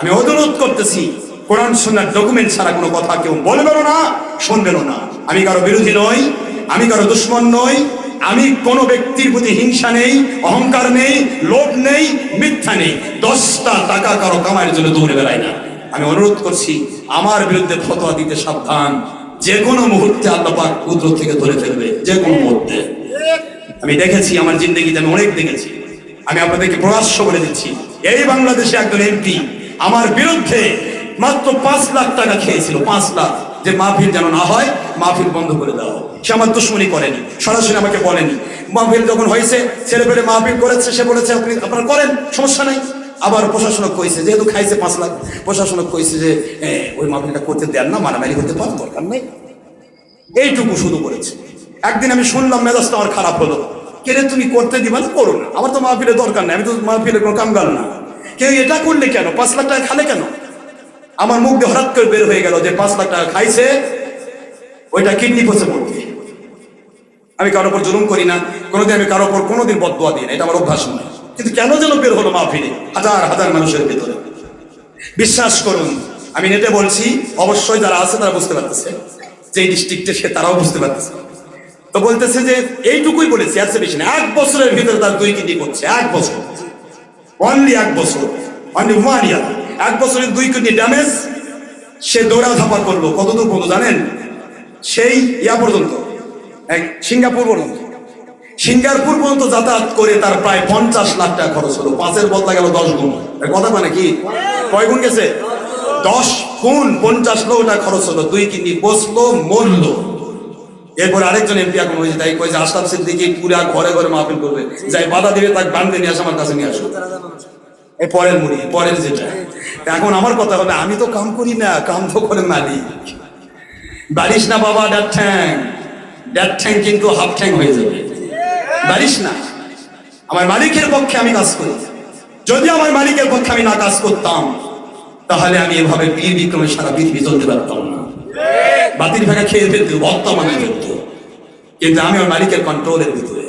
আমি অনুরোধ করতেছি, কোরআন, সুন্নার ডকুমেন্ট ছাড়া কোনো কথা কেউ বলবেনও না, শুনবেনও না। আমি কারও বিরোধী নই, আমি কারও দুশ্মন নই, আমি কোনো ব্যক্তির প্রতি হিংসা নেই, অহংকার নেই, লোভ নেই, মিথ্যা নেই। দশটা টাকা কারও কামাইয়ের জন্য দৌড়ে বেড়াই না। আমি অনুরোধ করছি, আমার বিরুদ্ধে ফতোয়া দিতে সাবধান। যে কোনো মুহূর্তে আল্লাহ পাক কুদরত থেকে ধরে ফেলবে যে কোনো মুহূর্তে। আমি দেখেছি, আমার জিন্দগিতে আমি অনেক দেখেছি। আমি আপনাদেরকে প্রকাশ্য বলে দিচ্ছি, এই বাংলাদেশে একজন এমপি আমার বিরুদ্ধে মাত্র পাঁচ লাখ টাকা খেয়েছিল, পাঁচ লাখ। যে মাহফিল যেন না হয়, মাহফিল বন্ধ করে দেওয়া সে আমার দুশ্মনী করেনি, সরাসরি আমাকে বলেনি। মাহফিল যখন হয়েছে, ছেলে পেলে মাহফিল করেছে, সে বলেছে, আপনি, আপনারা করেন, সমস্যা নাই। আবার প্রশাসনক কইছে, যেহেতু খাইছে পাঁচ লাখ, প্রশাসনক কইছে যে ওই মাহফিলটা করতে দেন না, মারামারি হতে পারে দরকার নেই। এইটুকু শুধু করেছে একদিন আমি শুনলাম, মেজাজটা আমার খারাপ হলো। কেরে তুমি করতে দিবা না? করো না। আমার তো মাহফিলের দরকার নেই, আমি তো মাহফিলের কোনো কামগাল না। কেউ এটা করলে কেন? পাঁচ লাখ টাকা খালে কেন? আমার মুখ দিয়ে হঠাৎ করে বের হয়ে গেল যে পাঁচ লাখ টাকা খাইছে, ওইটা কিডনি পচে পড়বে। আমি কারোর উপর জুলুম করি না, কোনোদিন আমি কারোর উপর কোনোদিন বদুয়া দিই না, এটা আমার অভ্যাস নয়। কিন্তু কেন যেন বের হলো মাহফিলে হাজার হাজার মানুষের ভেতরে। বিশ্বাস করুন, আমি নেটে বলছি, অবশ্যই যারা আছে তারা বুঝতে পারতেছে। যে ডিস্ট্রিক্টে সে তারাও বুঝতে পারতেছে। তো বলতেছে যে এইটুকুই বলেছি আর বেশি না। এক বছরের ভিতরে তার দুই কিডনি করছে এক বছর। অনলি এক বছর। অনলি ওয়ান ইয়ার এক বছরের দুই কিডনি ড্যামেজ সে দৌড়া ধাপা করল। কতদূর পর্যন্ত জানেন? সেই ইয়া পর্যন্ত। এক সিঙ্গাপুর পর্যন্ত। সিঙ্গাপুর পর্যন্ত যাতায়াত করে তার প্রায় পঞ্চাশ লাখ টাকা খরচ হলো। পাঁচের বদলা গেল দশ গুণ। কথা মানে কি? কয় গুণ গেছে? দশ গুণ পঞ্চাশ লক্ষ টাকা খরচ হলো। দুই কিডনি বসল, মরলো। এরপর আরেকজন এমপি এখন হয়েছে, তাই কয়েছে, আশরাফ সিদ্দিকি পুরা ঘরে ঘরে মাহফিল করবে। যাই বাধা দিবে, তাকে বান্ধে নিয়ে আসে, আমার কাছে নিয়ে আসো। এই পরের মুড়ি, পরের যেটা। এখন আমার কথা হবে, আমি তো কাম করি না, কাম তো করে মালিক। বাড়িস না বাবা ড্যাট ঠ্যাং। ড্যাট ঠ্যাং কিন্তু হাফ ঠ্যাং হয়ে যাবে। বাড়িস না। আমার মালিকের পক্ষে আমি কাজ করি। যদি আমার মালিকের পক্ষে আমি না কাজ করতাম, তাহলে আমি এভাবে বীর বিক্রমে সারা পৃথিবী চলতে পারতাম। বাতিল ভেঙে খেয়ে ফেলতো ভক্ত মানে ফেলতো কিন্তু আমি আমার মালিকের কন্ট্রোলের ভিতরে।